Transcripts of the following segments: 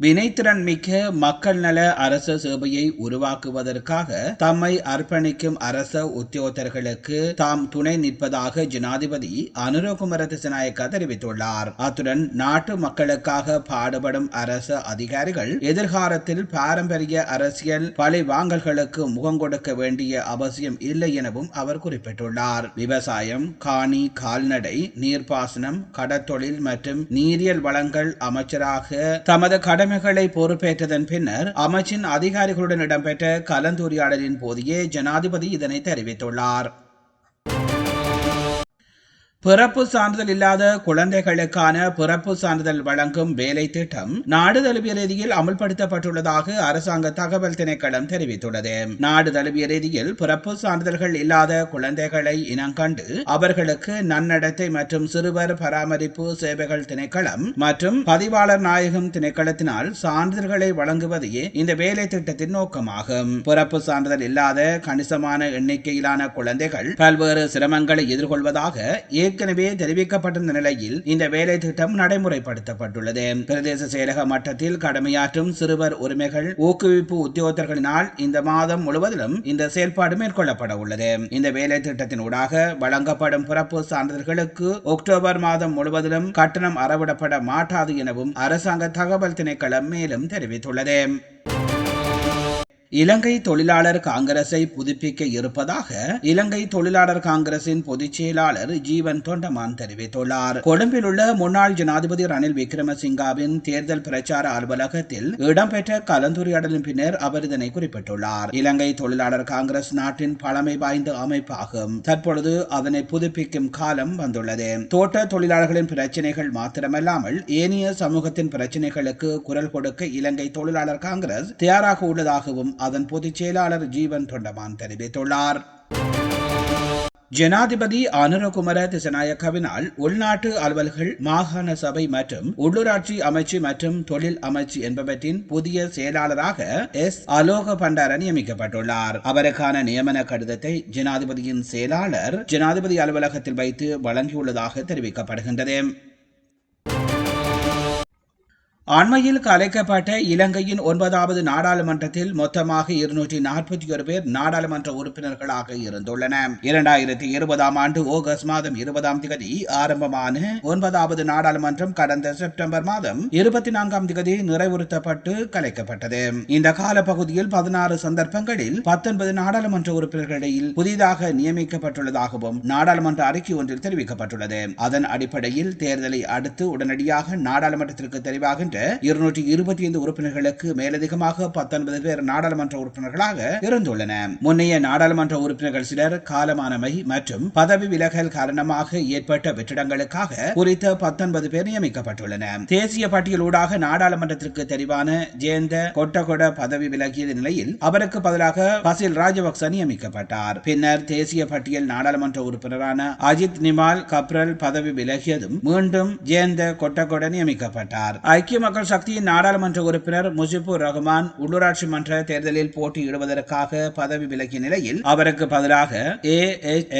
வினைத்திறன் மிக்க மக்கள் நல அரச சேவையை உருவாக்குவதற்காக தம்மை அர்ப்பணிக்கும் அரச உத்தியோகர்களுக்கு தாம் துணை நிற்பதாக ஜனாதிபதி அனுரகுமர திசநாயக்க தெரிவித்துள்ளார். அத்துடன் நாட்டு மக்களுக்காக பாடுபடும் அரச அதிகாரிகள் எதிர்காலத்தில் பாரம்பரிய அரசியல் பழி வாங்கல்களுக்கு முகம் கொடுக்க வேண்டிய அவசியம் இல்லை எனவும் அவர் குறிப்பிட்டுள்ளார். விவசாயம் காணி கால்நடை நீர்ப்பாசனம் கடற்தொழில் மற்றும் நீரியல் வளங்கள் அமைச்சராக தமது கடன் கடமைகளை பொறுப்பேற்றதன் பின்னர் அமைச்சின் அதிகாரிகளுடன் இடம்பெற்ற கலந்துரையாடலின் போதே ஜனாதிபதி இதனை தெரிவித்துள்ளார். பிறப்பு சான்றிதழ் இல்லாத குழந்தைகளுக்கான பிறப்பு சான்றிதழ் வழங்கும் வேலை திட்டம் நாடு தழுவிய ரீதியில் அமல்படுத்தப்பட்டுள்ளதாக அரசாங்க தகவல் திணைக்களம் தெரிவித்துள்ளது. நாடு தழுவிய ரீதியில் பிறப்பு சான்றிதழ்கள் இல்லாத குழந்தைகளை இனங்கண்டு அவர்களுக்கு நன்னடத்தை மற்றும் சிறுவர் பராமரிப்பு சேவைகள் திணைக்களம் மற்றும் பதிவாளர் நாயகம் திணைக்களத்தினால் சான்றிதழ்களை வழங்குவதே இந்த வேலை திட்டத்தின் நோக்கமாகும். பிறப்பு சான்றிதழ் இல்லாத கணிசமான எண்ணிக்கையிலான குழந்தைகள் பல்வேறு சிரமங்களை எதிர்கொள்வதாக ஏ ஏற்கனவே தெரிவிக்கப்பட்டிருந்த நிலையில் இந்த வேலை திட்டம் நடைமுறைப்படுத்தப்பட்டுள்ளது. பிரதேச செயலக மட்டத்தில் கடமையாற்றும் சிறுவர் உரிமைகள் ஊக்குவிப்பு உத்தியோகத்தர்களினால் இந்த மாதம் முழுவதிலும் இந்த செயல்பாடு மேற்கொள்ளப்பட உள்ளது. இந்த வேலை திட்டத்தின் ஊடாக வழங்கப்படும் பிறப்பு சான்றிதழ்களுக்கு அக்டோபர் மாதம் முழுவதிலும் கட்டணம் அறவிடப்பட மாட்டாது எனவும் அரசாங்க தகவல் திணைக்களம் மேலும் தெரிவித்துள்ளது. இலங்கை தொழிலாளர் காங்கிரஸை புதுப்பிக்க இருப்பதாக இலங்கை தொழிலாளர் காங்கிரசின் பொதுச் செயலாளர் ஜீவன் தொண்டமான் தெரிவித்துள்ளார். கொழும்பில் உள்ள முன்னாள் ஜனாதிபதி ரணில் விக்ரமசிங்காவின் தேர்தல் பிரச்சார அலுவலகத்தில் இடம்பெற்ற கலந்துரையாடலின் பின்னர் அவர் இதனை குறிப்பிட்டுள்ளார். இலங்கை தொழிலாளர் காங்கிரஸ் நாட்டின் பழமை வாய்ந்த அமைப்பாகும். தற்பொழுது அதனை புதுப்பிக்கும் காலம் வந்துள்ளது. தோட்ட தொழிலாளர்களின் பிரச்சினைகள் மாத்திரமல்லாமல் ஏனைய சமூகத்தின் பிரச்சினைகளுக்கு குரல் கொடுக்க இலங்கை தொழிலாளர் காங்கிரஸ் தயாராக உள்ளதாகவும் அதன் பொதுச் செயலாளர் ஜீவன் தொண்டமான் தெரிவித்துள்ளார். ஜனாதிபதி அனுரகுமர திசநாயக்கவினால் உள்நாட்டு அலுவல்கள் மாகாண சபை மற்றும் உள்ளூராட்சி அமைச்சு மற்றும் தொழில் அமைச்சு என்பவற்றின் புதிய செயலாளராக எஸ். அலோக பண்டார நியமிக்கப்பட்டுள்ளார். அவருக்கான நியமன கடிதத்தை ஜனாதிபதியின் செயலாளர் ஜனாதிபதி அலுவலகத்தில் வைத்து வழங்கியுள்ளதாக தெரிவிக்கப்படுகின்றது. அண்மையில் கலைக்கப்பட்ட இலங்கையின் ஒன்பதாவது நாடாளுமன்றத்தில் மொத்தமாக இருநூற்றி நாற்பத்தி ஒரு பேர் நாடாளுமன்ற உறுப்பினர்களாக இருந்துள்ளனர். இரண்டாயிரத்தி இருபதாம் ஆண்டு ஆகஸ்ட் மாதம் இருபதாம் தேதி ஆரம்பமான ஒன்பதாவது நாடாளுமன்றம் கடந்த செப்டம்பர் மாதம் இருபத்தி நான்காம் தேதி நிறைவுறுத்தப்பட்டு கலைக்கப்பட்டது. இந்த காலப்பகுதியில் பதினாறு சந்தர்ப்பங்களில் பத்தொன்பது நாடாளுமன்ற உறுப்பினர்களிடையில் புதிதாக நியமிக்கப்பட்டுள்ளதாகவும் நாடாளுமன்ற அறிக்கை ஒன்றில் தெரிவிக்கப்பட்டுள்ளது. அதன் அடிப்படையில் தேர்தலை அடுத்து உடனடியாக நாடாளுமன்றத்திற்கு தெரிவாகின்ற இருநூற்றி இருபத்தி ஐந்து உறுப்பினர்களுக்கு மேலதிகமாக பத்தொன்பது பேர் நாடாளுமன்ற உறுப்பினர்களாக இருந்துள்ளன. முன்னைய நாடாளுமன்ற உறுப்பினர்கள் சிலர் காலமானமை மற்றும் பதவி விலகல் காரணமாக ஏற்பட்ட வெற்றிடங்களுக்காக குறித்த பத்தொன்பது பேர் நியமிக்கப்பட்டுள்ளன. தேசிய பட்டியலூடாக நாடாளுமன்றத்திற்கு தெரிவான ஜெயந்த கொட்டகொட பதவி விலகிய நிலையில் அவருக்கு பதிலாக பசில் ராஜபக்ச நியமிக்கப்பட்டார். பின்னர் தேசிய பட்டியல் நாடாளுமன்ற உறுப்பினரான அஜித் நிமால் கப்ரல் பதவி விலகியதும் மீண்டும் ஜெயந்த கொட்டகொட நியமிக்கப்பட்டார். ஐக்கிய மக்கள் சக்தியின் நாடாளுமன்ற உறுப்பினர் முஜிபுர் ரஹ்மான் உள்ளூராட்சி மன்ற தேர்தலில் போட்டியிடுவதற்காக பதவி விலகிய நிலையில் அவருக்கு பதிலாக ஏ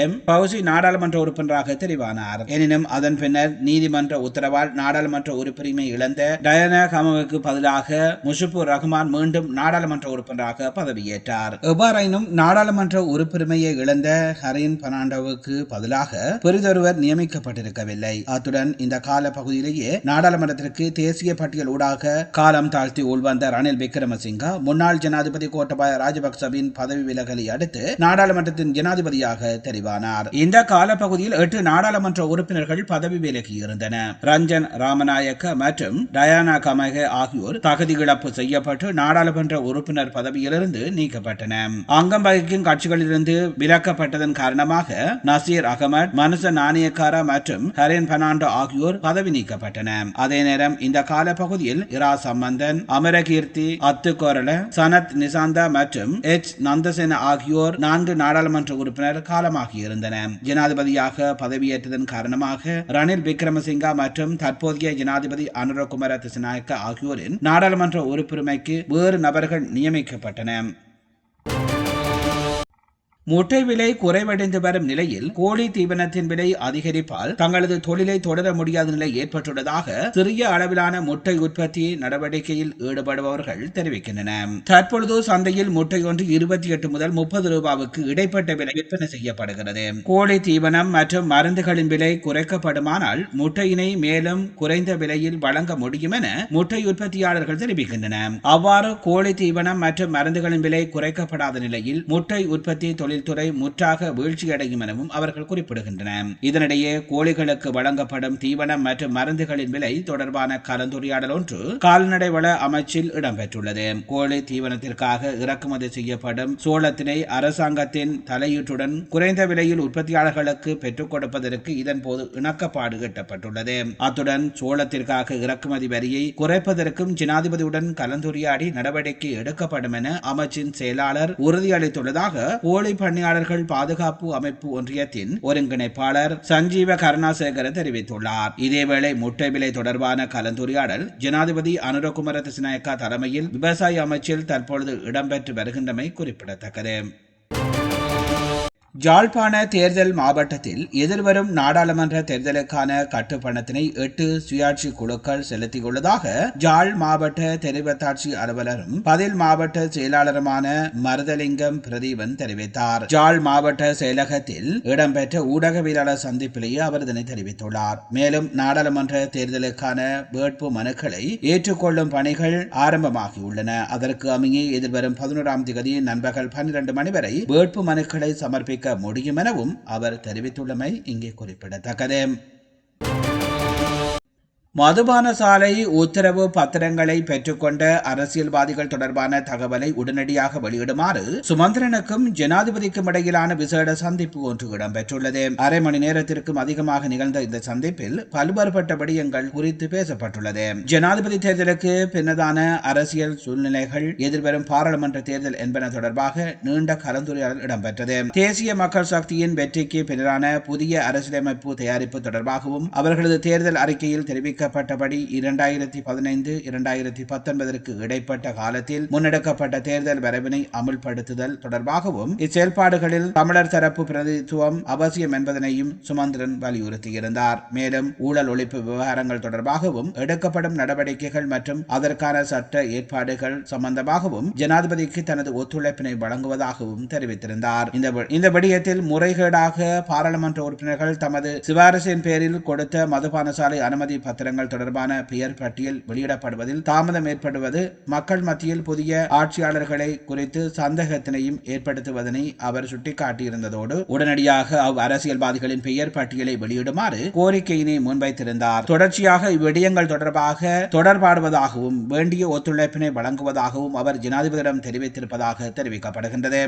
எம் பவுசி நாடாளுமன்ற உறுப்பினராக தெரிவானார். எனினும் அதன் பின்னர் நீதிமன்ற உத்தரவால் நாடாளுமன்ற உறுப்பினை இழந்த டயனா கமவுக்கு பதிலாக முஷிபுர் ரஹ்மான் மீண்டும் நாடாளுமன்ற உறுப்பினராக பதவியேற்றார். எவ்வாறாயினும் நாடாளுமன்ற உறுப்பினையை இழந்த ஹரின் பனாண்டோவுக்கு பதிலாக பெரிதொருவர் நியமிக்கப்பட்டிருக்கவில்லை. அத்துடன் இந்த கால பகுதியிலேயே நாடாளுமன்றத்திற்கு தேசிய பட்டியல் ஊடாக காலம் தாழ்த்தி உள்வந்த ரணில் விக்ரமசிங்கா முன்னாள் ஜனாதிபதி கோட்டபாய ராஜபக்சவின் பதவி விலகலை அடுத்து நாடாளுமன்றத்தின் ஜனாதிபதியாக தெரிவானார். இந்த காலப்பகுதியில் எட்டு நாடாளுமன்ற உறுப்பினர்கள் பதவி விலகியிருந்தனர். ரஞ்சன் ராமநாயக்க மற்றும் டயானா கமக ஆகியோர் தகுதி இழப்பு செய்யப்பட்டு நாடாளுமன்ற உறுப்பினர் பதவியிலிருந்து நீக்கப்பட்டன அங்கம் வகிக்கும் கட்சிகளிலிருந்து விலக்கப்பட்டதன் காரணமாக நசீர் அகமட் மனுச நாணயக்காரா மற்றும் ஹரேன் பனாண்டோ ஆகியோர் பதவி நீக்கப்பட்டன அதே நேரம் இந்த கால பகுதியில் இரா சம்பந்தன் அமரகீர்த்தி அத்துக்கோரல சனத் நிசாந்தா மற்றும் எச். நந்தசேன ஆகியோர் நான்கு நாடாளுமன்ற உறுப்பினர் காலமாகியிருந்தனர் ஜனாதிபதியாக பதவியேற்றதன் காரணமாக ரணில் விக்ரமசிங்கா மற்றும் தற்போதைய ஜனாதிபதி அனுரகுமார திசநாயக்க ஆகியோரின் நாடாளுமன்ற உறுப்புரிமைக்கு வேறு நபர்கள் நியமிக்கப்பட்டனர். முட்டை விலை குறைவடைந்து வரும் நிலையில் கோழி தீவனத்தின் விலை அதிகரிப்பால் தங்களது தொழிலை தொடர முடியாத நிலை ஏற்பட்டுள்ளதாக சிறிய அளவிலான முட்டை உற்பத்தி நடவடிக்கையில் ஈடுபடுபவர்கள் தெரிவிக்கின்றனர். தற்பொழுது சந்தையில் முட்டை ஒன்று இருபத்தி எட்டு முதல் முப்பது ரூபாவுக்கு இடைப்பட்ட விலை விற்பனை செய்யப்படுகிறது. கோழி தீவனம் மற்றும் மருந்துகளின் விலை குறைக்கப்படுமானால் முட்டையினை மேலும் குறைந்த விலையில் வழங்க முடியும் என முட்டை உற்பத்தியாளர்கள் தெரிவிக்கின்றனர். அவ்வாறு கோழி தீவனம் மற்றும் மருந்துகளின் விலை குறைக்கப்படாத நிலையில் முட்டை உற்பத்தி தொழில் தொழில்துறை முற்றாக வீழ்ச்சியடையும் எனவும் அவர்கள் குறிப்பிடுகின்றனர் இதனிடையே கோழிகளுக்கு வழங்கப்படும் தீவனம் மற்றும் மருந்துகளின் விலை தொடர்பான கலந்துரையாடல் ஒன்று கால்நடை வள அமைச்சில் இடம்பெற்றுள்ளது. கோழி தீவனத்திற்காக இறக்குமதி செய்யப்படும் சோளத்தினை அரசாங்கத்தின் தலையீட்டுடன் குறைந்த விலையில் உற்பத்தியாளர்களுக்கு பெற்றுக் கொடுப்பதற்கு இதன்போது இணக்கப்பாடு எட்டப்பட்டுள்ளது. அத்துடன் சோளத்திற்காக இறக்குமதி வரியை குறைப்பதற்கும் ஜனாதிபதியுடன் கலந்துரையாடி நடவடிக்கை எடுக்கப்படும் என அமைச்சின் செயலாளர் உறுதியளித்துள்ளதாக கோழி பணியாளர்கள் பாதுகாப்பு அமைப்பு ஒன்றியத்தின் ஒருங்கிணைப்பாளர் சஞ்சீவ கருணாசேகர தெரிவித்துள்ளார். இதேவேளை முட்டை விலை தொடர்பான கலந்துரையாடல் ஜனாதிபதி அனுரகுமார திசநாயக்கா தலைமையில் விவசாய அமைச்சில் தற்பொழுது இடம்பெற்று வருகின்றமை குறிப்பிடத்தக்கது. ஜாழ்ப்பாண தேர்தல் மாவட்டத்தில் எதிர்வரும் நாடாளுமன்ற தேர்தலுக்கான கட்டுப்பணத்தினை எட்டு சுயாட்சி குழுக்கள் செலுத்தியுள்ளதாக ஜாழ் மாவட்ட தெரிவத்தாட்சி அலுவலரும் பதில் மாவட்ட செயலாளருமான மருதலிங்கம் பிரதீபன் தெரிவித்தார். ஜாழ் மாவட்ட செயலகத்தில் இடம்பெற்ற ஊடகவியலாளர் சந்திப்பிலேயே அவர் இதனை தெரிவித்துள்ளார். மேலும் நாடாளுமன்ற தேர்தலுக்கான வேட்பு மனுக்களை ஏற்றுக்கொள்ளும் பணிகள் ஆரம்பமாகியுள்ளன. அதற்கு அமைய எதிர்வரும் பதினோராம் தேதி நண்பகல் பன்னிரண்டு மணி வரை வேட்பு மனுக்களை சமர்ப்பிக்க முடியும் எனவும் அவர் தெரிவித்துள்ளமை இங்கே குறிப்பிடத்தக்கது. மதுபான சாலை உத்தரவு பத்திரங்களை பெற்றுக்கொண்ட அரசியல்வாதிகள் தொடர்பான தகவலை உடனடியாக வெளியிடுமாறு சுமந்திரனுக்கும் ஜனாதிபதிக்கும் இடையிலான விசேட சந்திப்பு ஒன்று இடம்பெற்றுள்ளது. அரை மணி நேரத்திற்கும் அதிகமாக நிகழ்ந்த இந்த சந்திப்பில் பல்வேறுபட்ட விடயங்கள் குறித்து பேசப்பட்டுள்ளது. ஜனாதிபதி தேர்தலுக்கு பின்னதான அரசியல் சூழ்நிலைகள் எதிர்வரும் பாராளுமன்ற தேர்தல் என்பன தொடர்பாக நீண்ட கலந்துரையாடல் இடம்பெற்றது. தேசிய மக்கள் சக்தியின் வெற்றிக்கு பின்னரான புதிய அரசியலமைப்பு தயாரிப்பு தொடர்பாகவும் அவர்களது தேர்தல் அறிக்கையில் தெரிவிக்க அறிவிக்கப்பட்டபடி இரண்டாயிரத்தி பதினைந்து இரண்டாயிரத்தி பத்தொன்பதற்கு இடைப்பட்ட காலத்தில் முன்னெடுக்கப்பட்ட தேர்தல் வரைவினை அமுல்படுத்துதல் தொடர்பாகவும் இச்செயல்பாடுகளில் தமிழர் தரப்பு பிரதித்துவம் அவசியம் என்பதனையும் சுமந்திரன் வலியுறுத்தியிருந்தார். மேலும் ஊழல் ஒழிப்பு விவகாரங்கள் தொடர்பாகவும் எடுக்கப்படும் நடவடிக்கைகள் மற்றும் அதற்கான சட்ட ஏற்பாடுகள் சம்பந்தமாகவும் ஜனாதிபதிக்கு தனது ஒத்துழைப்பினை வழங்குவதாகவும் தெரிவித்திருந்தார். இந்த விடயத்தில் முறைகேடாக பாராளுமன்ற உறுப்பினர்கள் தமது சிபாரிசின் பேரில் கொடுத்த மதுபான சாலை அனுமதி பத்திரங்கள் திட்டங்கள் தொடர்பான பெயர் பட்டியல் வெளியிடப்படுவதில் தாமதம் ஏற்படுவது மக்கள் மத்தியில் புதிய ஆட்சியாளர்களை குறித்து சந்தேகத்தினையும் ஏற்படுத்துவதனை அவர் சுட்டிக்காட்டியிருந்ததோடு உடனடியாக அவ் அரசியல்வாதிகளின் பெயர் பட்டியலை வெளியிடுமாறு கோரிக்கையினை முன்வைத்திருந்தார். தொடர்ச்சியாக இவ்விடயங்கள் தொடர்பாக தொடர்பாடுவதாகவும் வேண்டிய ஒத்துழைப்பினை வழங்குவதாகவும் அவர் ஜனாதிபதியிடம் தெரிவித்திருப்பதாக தெரிவிக்கப்படுகின்றது.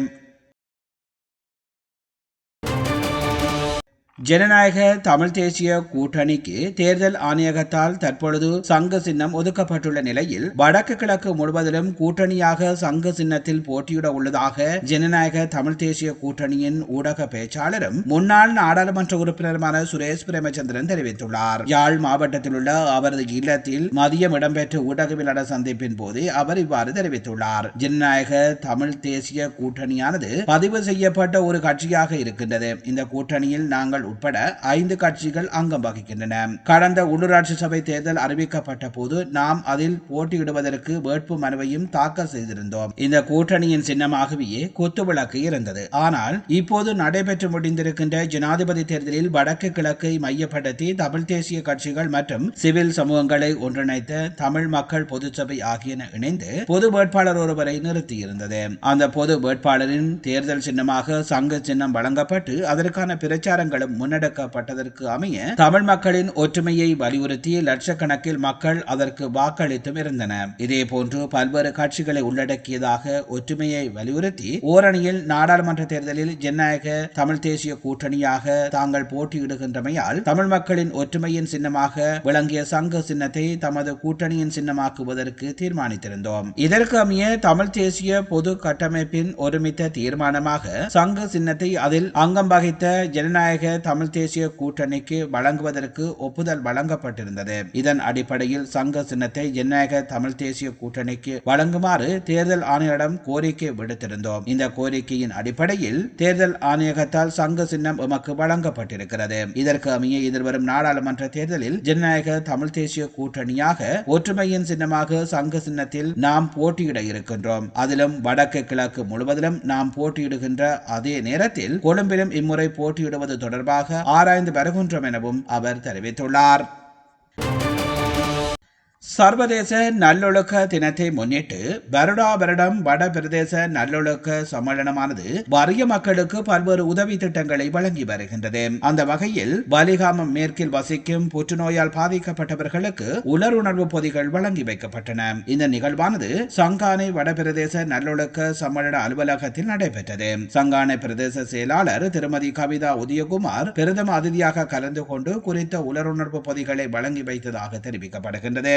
ஜனநாயக தமிழ் தேசிய கூட்டணிக்கு தேர்தல் ஆணையகத்தால் தற்பொழுது சங்க சின்னம் ஒதுக்கப்பட்டுள்ள நிலையில் வடக்கு கிழக்கு முழுவதிலும் கூட்டணியாக சங்க சின்னத்தில் போட்டியிட உள்ளதாக ஜனநாயக தமிழ் தேசிய கூட்டணியின் ஊடக பேச்சாளரும் முன்னாள் நாடாளுமன்ற உறுப்பினருமான சுரேஷ் பிரேமச்சந்திரன் தெரிவித்துள்ளார். யாழ் மாவட்டத்தில் உள்ள அவரது இல்லத்தில் மதியம் இடம்பெற்ற ஊடகவியலாளர் சந்திப்பின் போது அவர் இவ்வாறு தெரிவித்துள்ளார். ஜனநாயக தமிழ் தேசிய கூட்டணியானது பதிவு செய்யப்பட்ட ஒரு கட்சியாக இருக்கின்றது. இந்த கூட்டணியில் நாங்கள் உட்பட ஐந்து கட்சிகள் அங்கம் வகிக்கின்றன. கடந்த உள்ளூராட்சி சபை தேர்தல் அறிவிக்கப்பட்ட போது நாம் அதில் போட்டியிடுவதற்கு வேட்பு மனுவையும் தாக்கல் செய்திருந்தோம். இந்த கூட்டணியின் சின்னமாகவே குத்துவிளக்கு இருந்தது. ஆனால் இப்போது நடைபெற்று முடிந்திருக்கின்ற ஜனாதிபதி தேர்தலில் வடக்கு கிழக்கை மையப்படுத்தி தமிழ் தேசிய கட்சிகள் மற்றும் சிவில் சமூகங்களை ஒன்றிணைத்த தமிழ் மக்கள் பொதுச்சபை ஆகியன இணைந்து பொது வேட்பாளர் ஒருவரை நிறுத்தியிருந்தது. அந்த பொது வேட்பாளரின் தேர்தல் சின்னமாக சங்க சின்னம் வழங்கப்பட்டு அதற்கான பிரச்சாரங்களும் முன்னெடுக்கப்பட்டதற்கு அமைய தமிழ் மக்களின் ஒற்றுமையை வலியுறுத்தி லட்சக்கணக்கில் மக்கள் அதற்கு வாக்களித்தும் இருந்தனர். இதேபோன்று பல்வேறு கட்சிகளை உள்ளடக்கியதாக ஒற்றுமையை வலியுறுத்தி ஓரணியில் நாடாளுமன்ற தேர்தலில் ஜனநாயக தமிழ் தேசிய கூட்டணியாக தாங்கள் போட்டியிடுகின்றமையால் தமிழ் மக்களின் ஒற்றுமையின் சின்னமாக விளங்கிய சங்க சின்னத்தை தமது கூட்டணியின் சின்னமாக்குவதற்கு தீர்மானித்திருந்தோம். இதற்கு அமைய தமிழ் தேசிய பொது கட்டமைப்பின் ஒருமித்த தீர்மானமாக சங்க சின்னத்தை அதில் அங்கம் வகித்த ஜனநாயக தமிழ் தேசிய கூட்டணிக்கு வழங்குவதற்கு ஒப்புதல் வழங்கப்பட்டிருந்தது. இதன் அடிப்படையில் சங்க சின்னத்தை ஜனநாயக தமிழ் தேசிய கூட்டணிக்கு வழங்குமாறு தேர்தல் ஆணையரிடம் கோரிக்கை விடுத்திருந்தோம். இந்த கோரிக்கையின் அடிப்படையில் தேர்தல் ஆணையகத்தால் சங்க சின்னம் எமக்கு வழங்கப்பட்டிருக்கிறது. இதற்கு அமைய எதிர்வரும் நாடாளுமன்ற தேர்தலில் ஜனநாயக தமிழ் தேசிய கூட்டணியாக ஒற்றுமையின் சின்னமாக சங்க சின்னத்தில் நாம் போட்டியிட இருக்கின்றோம். அதிலும் வடக்கு கிழக்கு முழுவதிலும் நாம் போட்டியிடுகின்ற அதே நேரத்தில் கொழும்பிலும் இம்முறை போட்டியிடுவது தொடர்பாக ஆராய்ந்து வருகின்றோம் எனவும் அவர் தெரிவித்துள்ளார். சர்வதேச நல்லொழுக்க தினத்தை முன்னிட்டு வருடா வருடம் வட பிரதேச நல்லொழுக்க சம்மேளனமானது வறிய மக்களுக்கு பல்வேறு உதவி திட்டங்களை வழங்கி வருகின்றது. அந்த வகையில் வலிகாமம் மேற்கில் வசிக்கும் புற்றுநோயால் பாதிக்கப்பட்டவர்களுக்கு உலருணர்வு பொதிகள் வழங்கி வைக்கப்பட்டன. இந்த நிகழ்வானது சங்கானை வட பிரதேச நல்லொழுக்க சம்மேளன அலுவலகத்தில் நடைபெற்றது. சங்கானை பிரதேச செயலாளர் திருமதி கவிதா உதயகுமார் பிரதம அதிதியாக கலந்து கொண்டு குறித்த உலருணர்வு பொதிகளை வழங்கி வைத்ததாக தெரிவிக்கப்படுகின்றது.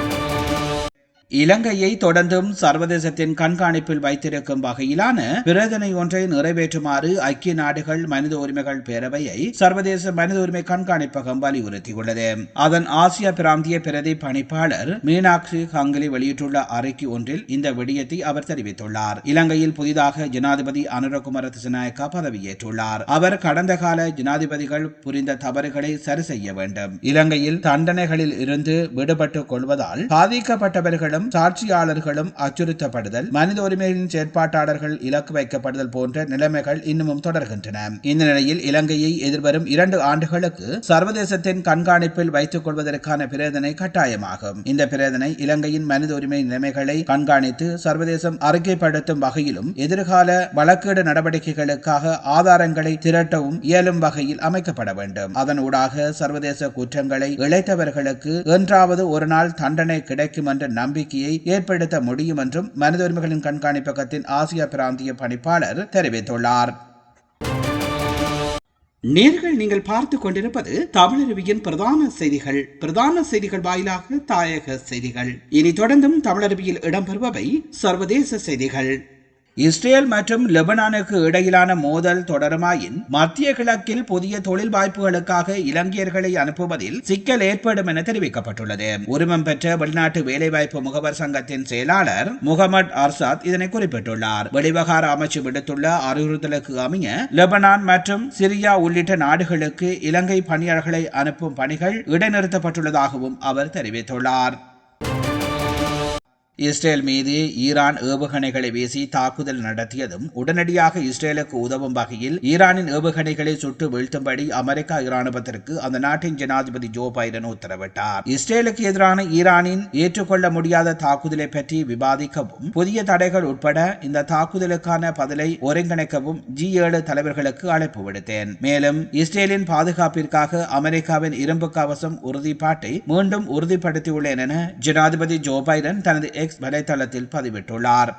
இலங்கையை தொடர்ந்தும் சர்வதேசத்தின் கண்காணிப்பில் வைத்திருக்கும் வகையிலான பிரதனை ஒன்றை நிறைவேற்றுமாறு ஐக்கிய நாடுகள் மனித உரிமைகள் பேரவையை சர்வதேச மனித உரிமை கண்காணிப்பகம் வலியுறுத்தியுள்ளது. அதன் ஆசிய பிராந்திய பிரதி பணிப்பாளர் மீனாட்சி ஹங்கிலி வெளியிட்டுள்ள அறிக்கை ஒன்றில் இந்த விடயத்தை அவர் தெரிவித்துள்ளார். இலங்கையில் புதிதாக ஜனாதிபதி அனுரகுமார திசநாயக்கா பதவியேற்றுள்ளார். அவர் கடந்த கால ஜனாதிபதிகள் புரிந்த தவறுகளை சரி செய்ய வேண்டும். இலங்கையில் தண்டனைகளில் இருந்து விடுபட்டுக் கொள்வதால் பாதிக்கப்பட்டவர்களும் சாட்சியாளர்களும் அச்சுறுத்தப்படுதல் மனித உரிமைகளின் செயற்பாட்டாளர்கள் இலக்கு வைக்கப்படுதல் போன்ற நிலைமைகள் இன்னமும் தொடர்கின்றன. இந்த நிலையில் இலங்கையை எதிர்வரும் இரண்டு ஆண்டுகளுக்கு சர்வதேசத்தின் கண்காணிப்பில் வைத்துக் கொள்வதற்கான பிரேதனை கட்டாயமாகும். இந்த பிரேதனை இலங்கையின் மனித உரிமை நிலைமைகளை கண்காணித்து சர்வதேசம் அறிக்கைப்படுத்தும் வகையிலும் எதிர்கால வழக்கீடு நடவடிக்கைகளுக்காக ஆதாரங்களை திரட்டவும் இயலும் வகையில் அமைக்கப்பட வேண்டும். அதன் ஊடாக சர்வதேச குற்றங்களை இழைத்தவர்களுக்கு என்றாவது ஒரு நாள் தண்டனை கிடைக்கும் என்ற நம்பிக்கை நம்பிக்கையை ஏற்படுத்த முடியும் என்றும் மனித உரிமைகளின் கண்காணிப்பகத்தின் ஆசிய பிராந்திய பணிப்பாளர் தெரிவித்துள்ளார். நேர்கள் நீங்கள் பார்த்து கொண்டிருப்பது தமிழருவியின் பிரதான செய்திகள். பிரதான செய்திகள் வாயிலாக தாயக செய்திகள். இனி தொடர்ந்தும் தமிழருவியில் இடம்பெறுபவை சர்வதேச செய்திகள். இஸ்ரேல் மற்றும் லெபனானுக்கு இடையிலான மோதல் தொடருமாயின் மத்திய கிழக்கில் புதிய தொழில் வாய்ப்புகளுக்காக இலங்கையர்களை அனுப்புவதில் சிக்கல் ஏற்படும் என தெரிவிக்கப்பட்டுள்ளது. உரிமம் பெற்ற வெளிநாட்டு வேலைவாய்ப்பு முகவர் சங்கத்தின் செயலாளர் முகமது அர்சாத் இதனை குறிப்பிட்டுள்ளார். வெளிவகார அமைச்சு விடுத்துள்ள அறிவுறுத்தலுக்கு அமைய லெபனான் மற்றும் சிரியா உள்ளிட்ட நாடுகளுக்கு இலங்கை பணியாளர்களை அனுப்பும் பணிகள் இடைநிறுத்தப்பட்டுள்ளதாகவும் அவர் தெரிவித்துள்ளார். இஸ்ரேல் மீது ஈரான் ஏவுகணைகளை வீசி தாக்குதல் நடத்தியதும் உடனடியாக இஸ்ரேலுக்கு உதவும் வகையில் ஈரானின் ஏவுகணைகளை சுட்டு வீழ்த்தும்படி அமெரிக்கா இராணுவத்திற்கு அந்த நாட்டின் ஜனாதிபதி ஜோ பைடன் உத்தரவிட்டார். இஸ்ரேலுக்கு எதிரான ஈரானின் ஏற்றுக்கொள்ள முடியாத தாக்குதலை பற்றி விவாதிக்கவும் புதிய தடைகள் உட்பட இந்த தாக்குதலுக்கான பதிலை ஒருங்கிணைக்கவும் ஜி ஏழு தலைவர்களுக்கு அழைப்பு விடுத்தேன். மேலும் இஸ்ரேலின் பாதுகாப்பிற்காக அமெரிக்காவின் இரும்பு கவசம் உறுதிப்பாட்டை மீண்டும் உறுதிப்படுத்தியுள்ளேன் என ஜனாதிபதி ஜோ பைடன் தனது எக்ஸ் வலைதளத்தில் பதிவிட்டுள்ளார்.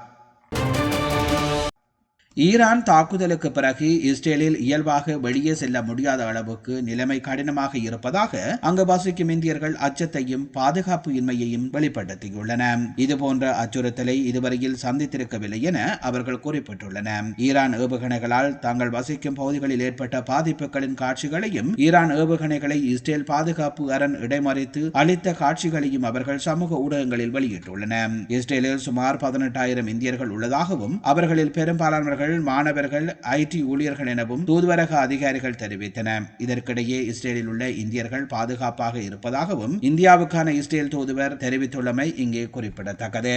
ஈரான் தாக்குதலுக்கு பிறகு இஸ்ரேலில் இயல்பாக வெளியே செல்ல முடியாத அளவுக்கு நிலைமை கடினமாக இருப்பதாக அங்கு வசிக்கும் இந்தியர்கள் அச்சத்தையும் பாதுகாப்பு இன்மையையும் வெளிப்படுத்தியுள்ளன. இதுபோன்ற அச்சுறுத்தலை இதுவரையில் சந்தித்திருக்கவில்லை என அவர்கள் குறிப்பிட்டுள்ளனர். ஈரான் ஏவுகணைகளால் தாங்கள் வசிக்கும் பகுதிகளில் ஏற்பட்ட பாதிப்புகளின் காட்சிகளையும் ஈரான் ஏவுகணைகளை இஸ்ரேல் பாதுகாப்பு அரண் இடைமறித்து அளித்த காட்சிகளையும் அவர்கள் சமூக ஊடகங்களில் வெளியிட்டுள்ளனர். இஸ்ரேலில் சுமார் பதினெட்டாயிரம் இந்தியர்கள் உள்ளதாகவும் அவர்களில் பெரும்பாலானவர்கள் மாணவர்கள் ஐடி ஊழியர்கள் எனவும் தூதுவரக அதிகாரிகள் தெரிவித்தன. இதற்கிடையே இஸ்ரேலில் உள்ள இந்தியர்கள் பாதுகாப்பாக இருப்பதாகவும் இந்தியாவுக்கான இஸ்ரேல் தூதுவர் தெரிவித்துள்ளமை இங்கே குறிப்பிடத்தக்கது.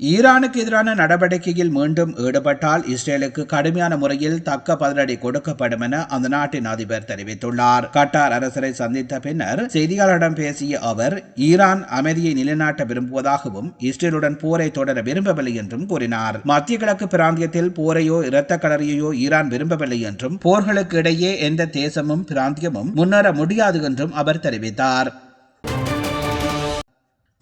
ஈரானுக்கு எதிரான நடவடிக்கையில் மீண்டும் ஈடுபட்டால் இஸ்ரேலுக்கு கடுமையான முறையில் தக்க பதிலடி கொடுக்கப்படும் என அந்த நாட்டின் அதிபர் தெரிவித்துள்ளார். கட்டார் அரசரை சந்தித்த பின்னர் செய்தியாளரிடம் பேசிய அவர் ஈரான் அமைதியை நிலைநாட்ட விரும்புவதாகவும் இஸ்ரேலுடன் போரை தொடர விரும்பவில்லை என்றும் கூறினார். மத்திய கிழக்கு பிராந்தியத்தில் போரையோ இரத்த களரியோ ஈரான் விரும்பவில்லை என்றும் போர்களுக்கு இடையே எந்த தேசமும் பிராந்தியமும் முன்னேற முடியாது என்றும் அவர் தெரிவித்தார்.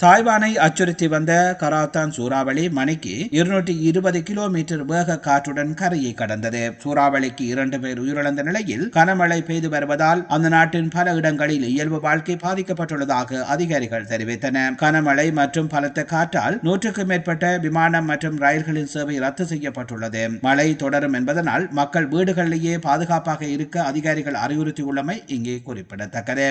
தாய்வானை அச்சுறுத்தி வந்த கராத்தான் சூறாவளி மணிக்கு இருநூற்றி இருபது கிலோமீட்டர் வேக காற்றுடன் கரையை கடந்தது. சூறாவளிக்கு இரண்டு பேர் உயிரிழந்த நிலையில் கனமழை பெய்து வருவதால் அந்த நாட்டின் பல இடங்களில் இயல்பு வாழ்க்கை பாதிக்கப்பட்டுள்ளதாக அதிகாரிகள் தெரிவித்தனர். கனமழை மற்றும் பலத்த காற்றால் நூற்றுக்கும் மேற்பட்ட விமானம் மற்றும் ரயில்களின் சேவை ரத்து செய்யப்பட்டுள்ளது. மழை தொடரும் என்பதனால் மக்கள் வீடுகளிலேயே பாதுகாப்பாக இருக்க அதிகாரிகள் அறிவுறுத்தியுள்ளமை இங்கே குறிப்பிடத்தக்கது.